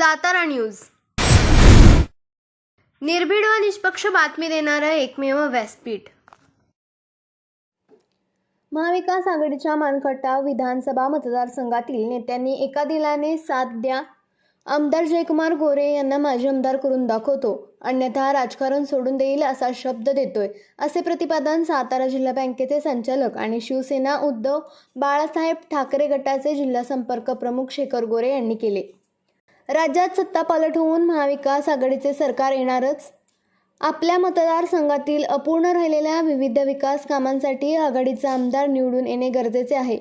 Satara news. निर्भीड व निष्पक्ष बातमी देणारं एकमेव व्यासपीठ. महाविकास आघाडीच्या मानखट्टा विधानसभा मतदारसंघातील नेत्यांनी एका दिलाने साथ द्या. आमदार जयकुमार गोरे यांना माजी आमदार करून दाखवतो. अन्यथा राजकारण सोडून देईल असा शब्द देतोय असे प्रतिपादन सातारा जिल्हा बँकेचे संचालक आणि शिवसेना उद्धव बाळासाहेब ठाकरे गटाचे जिल्हा संपर्क प्रमुख शेखर गोरे यांनी केले. राज्यात सत्ता पालट होऊन महाविकास आघाडीचे सरकार येणारच. आपल्या मतदारसंघातील अपूर्ण राहिलेल्या विविध विकास कामांसाठी आघाडीचा आमदार निवडून येणे गरजेचे आहे.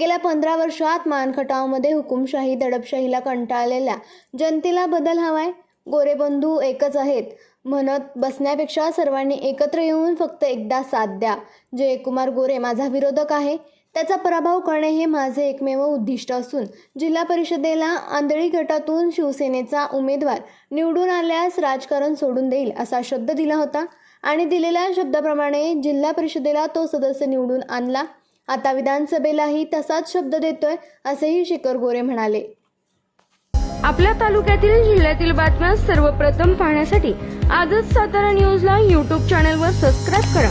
गेल्या पंधरा वर्षात मानखटावमध्ये हुकुमशाही दडपशाहीला कंटाळलेल्या जनतेला बदल हवाय गोरेबंधू एकच आहेत. म्हणत बसण्यापेक्षा सर्वांनी एकत्र येऊन फक्त एकदा साथ द्या. जयकुमार गोरे माझा विरोधक आहे. त्याचा पराभव करणे हे माझे एकमेव उद्दिष्ट असून जिल्हा परिषदेला आंधळी गटातून शिवसेनेचा उमेदवार निवडून आल्यास राजकारण सोडून देईल असा शब्द दिला होता आणि दिलेल्या शब्दाप्रमाणे जिल्हा परिषदेला तो सदस्य निवडून आणला. आता विधानसभेलाही तसाच शब्द देतोय असेही शेखर गोरे म्हणाले. आपल्या तालुक्यातील जिल्ह्यातील बातम्या सर्वप्रथम पाहण्यासाठी आजच सातारा न्यूजला यूट्यूब चॅनलवर सबस्क्राईब करा.